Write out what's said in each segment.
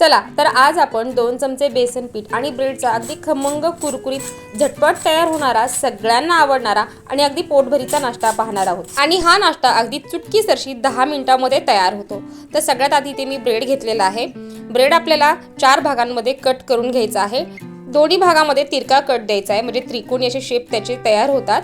चला तर आज आपण दोन चमचे बेसन पीठ आणि ब्रेडचा अगदी खमंग कुरकुरीत झटपट तयार होणारा सगळ्यांना आवडणारा आणि अगदी पोटभरीचा नाश्ता पाहणार आहोत. आणि हा नाश्ता अगदी चुटकी सरशी दहा मिनिटांमध्ये तयार होतो. तर सगळ्यात आधी ते मी ब्रेड घेतलेला आहे. ब्रेड आपल्याला चार भागांमध्ये कट करून घ्यायचा आहे. दोन्ही भागामध्ये तिरका कट द्यायचा आहे म्हणजे त्रिकोणी असे शेप त्याचे तयार होतात.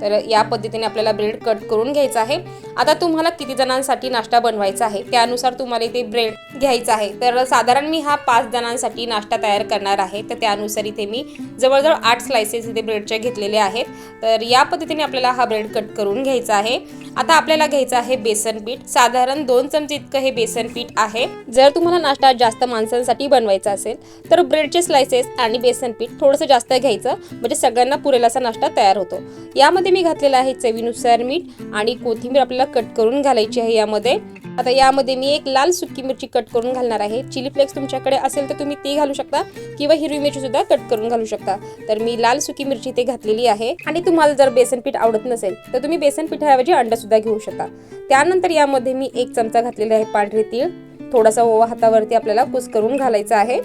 तर या पद्धतीने आपल्याला ब्रेड कट करून घ्यायचा आहे. आता तुम्हाला किती जणांसाठी नाश्ता बनवायचा आहे त्यानुसार तुम्हाला इथे ब्रेड घ्यायचा आहे. तर साधारण मी हा पाच जणांसाठी नाश्ता तयार करणार आहे. तर त्यानुसार इथे मी जवळजवळ आठ स्लायसेस इथे ब्रेडचे घेतलेले आहेत. तर या पद्धतीने आपल्याला हा ब्रेड कट करून घ्यायचा आहे. आता आपल्याला घ्यायचं आहे बेसन पीठ. साधारण दोन चमचे इतकं हे बेसन पीठ आहे. जर तुम्हाला नाश्ता जास्त माणसांसाठी बनवायचा असेल तर ब्रेडचे स्लायसेस आणि बेसन पीठ थोडंसं जास्त घ्यायचं. म्हणजे सगळ्यांना पुरेल असा नाश्ता तयार होतो. यामध्ये मी घातलेलं आहे चवीनुसार मीठ आणि कोथिंबीर आपल्याला कट करून घालायची आहे यामध्ये. आता यामध्ये मी एक लाल सुकी मिरची कट करून घालणार आहे. चिली फ्लेक्स तुमच्याकडे असेल तर तुम्ही ती घालू शकता किंवा हिरवी मिरची सुद्धा कट करून घालू शकता. तर मी लाल सुकी मिरची ते घातलेली आहे. आणि तुम्हाला जर बेसन पीठ आवडत नसेल तर तुम्ही बेसन पिठाऐवजी अंडा सुद्धा घेऊ शकता. त्यानंतर यामध्ये मी एक चमचा घातलेला आहे पांढरे तीळ. थोडासा ओवा हातावरती आपल्याला कुस करून घालायचा आहे.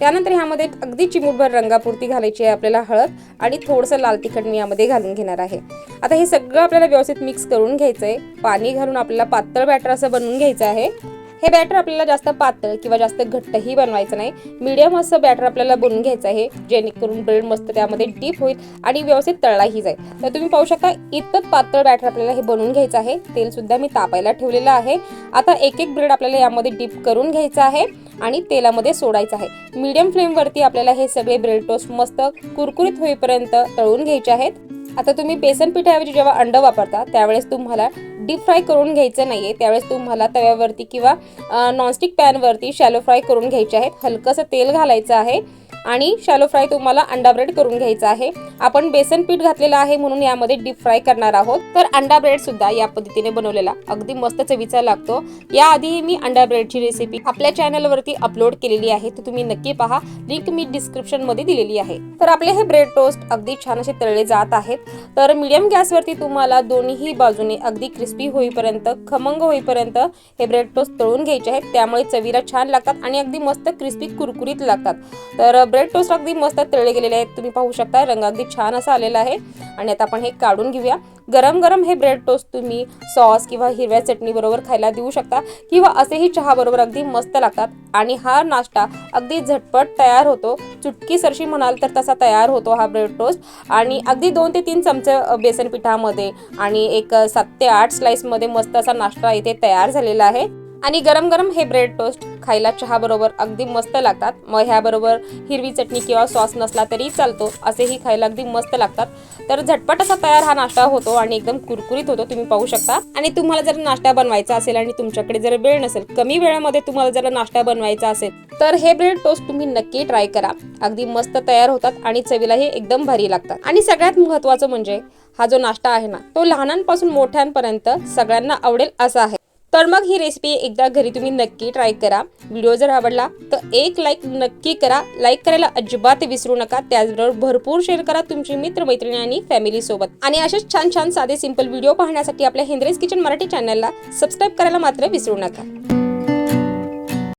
त्यानंतर ह्यामध्ये अगदी चिमूटभर रंगापुरती घालायची आहे आपल्याला हळद आणि थोडंसं लाल तिखट मी यामध्ये घालून घेणार आहे. आता हे सगळं आपल्याला व्यवस्थित मिक्स करून घ्यायचं आहे पाणी घालून आपल्याला पातळ बॅटर असं बनवून घ्यायचं आहे. हे बॅटर आपल्याला जास्त पातळ किंवा जास्त घट्टही बनवायचं नाही. मीडियम असं बॅटर आपल्याला बनवून घ्यायचं आहे जेणेकरून ब्रेड मस्त त्यामध्ये डीप होईल आणि व्यवस्थित तळलाही जाईल. तर तुम्ही पाहू शकता इतकंच पातळ बॅटर आपल्याला हे बनवून घ्यायचं आहे. तेलसुद्धा मी तापायला ठेवलेलं आहे. आता एक एक ब्रेड आपल्याला यामध्ये डीप करून घ्यायचं आहे. आणि तेलामध्ये सोडायचं आहे. मीडियम फ्लेमवरती आपल्याला हे सगळे ब्रेड टोस्ट मस्त कुरकुरीत होईपर्यंत तळून घ्यायचे आहेत. आता तुम्ही बेसन पिठाऐवजी जेव्हा अंड वापरता त्यावेळेस तुम्हाला डीप फ्राय करून घ्यायचं नाही आहे त्यावेळेस तुम्हाला तव्यावरती किंवा नॉनस्टिक पॅनवरती शॅलो फ्राय करून घ्यायचे आहेत. हलकंसं तेल घालायचं आहे. आणि शॅलो फ्राय तुम्हाला अंडा ब्रेड करून घ्यायचा आहे. आपण बेसन पीठ घातलेलं आहे म्हणून यामध्ये डीप फ्राय करणार आहोत. तर अंडा ब्रेड सुद्धा या पद्धतीने बनवलेला. अगदी मस्त चवीचा लागतो. याआधी मी अंडा ब्रेडची रेसिपी आपल्या चॅनलवरती अपलोड केलेली आहे. तर तुम्ही नक्की पहा. लिंक मी डिस्क्रिप्शनमध्ये दिलेली आहे. तर आपले हे ब्रेड टोस्ट अगदी छान असे तळले जात आहेत. तर मीडियम गॅसवरती तुम्हाला दोन्ही बाजूने अगदी क्रिस्पी होईपर्यंत खमंग होईपर्यंत हे ब्रेड टोस्ट तळून घ्यायचे आहेत. त्यामुळे चवीला छान लागतात आणि अगदी मस्त क्रिस्पी कुरकुरीत लागतात. तर ब्रेड टोस्ट अगदी मस्त तळले गेलेले आहेत. तुम्ही पाहू शकता रंग अगदी छान असा आलेला आहे. आणि आता आपण हे काढून घेऊया. गरम गरम हे ब्रेड टोस्ट तुम्ही सॉस किंवा हिरव्या चटणीबरोबर खायला देऊ शकता. किंवा असेही चहाबरोबर अगदी मस्त लागतात. आणि हा नाश्ता अगदी झटपट तयार होतो. चुटकी सरशी म्हणाल तर तसा तयार होतो हा ब्रेड टोस्ट आणि अगदी दोन ते तीन चमचे बेसन पिठामध्ये आणि एक सात ते आठ स्लाईसमध्ये मस्त असा नाश्ता इथे तयार झालेला आहे. आणि गरम गरम हे ब्रेड टोस्ट खायला चहाबरोबर अगदी मस्त लागतात. मग ह्याबरोबर हिरवी चटणी किंवा सॉस नसला तरी चालतो. असेही खायला अगदी मस्त लागतात. तर झटपट असा तयार हा नाश्ता होतो आणि एकदम कुरकुरीत होतो तुम्ही पाहू शकता. आणि तुम्हाला जर नाश्ता बनवायचा असेल आणि तुमच्याकडे जर वेळ नसेल कमी वेळामध्ये तुम्हाला जर नाश्ता बनवायचा असेल तर हे ब्रेड टोस्ट तुम्ही नक्की ट्राय करा. अगदी मस्त तयार होतात आणि चवीलाही एकदम भारी लागतात. आणि सगळ्यात महत्वाचं म्हणजे हा जो नाश्ता आहे ना तो लहानांपासून मोठ्यांपर्यंत सगळ्यांना आवडेल असा आहे. तर मग ही रेसिपी एकदा घरी तुम्ही नक्की ट्राय करा. व्हिडिओ जर आवडला तर एक लाईक नक्की करा. लाईक करायला अजिबात विसरू नका. त्याचबरोबर भरपूर शेअर करा तुमची मित्रमैत्रिणी आणि फॅमिली सोबत. आणि असेच छान छान साधे सिंपल व्हिडिओ पाहण्यासाठी आपल्या हेंद्रेज किचन मराठी चॅनलला सबस्क्राईब करायला मात्र विसरू नका.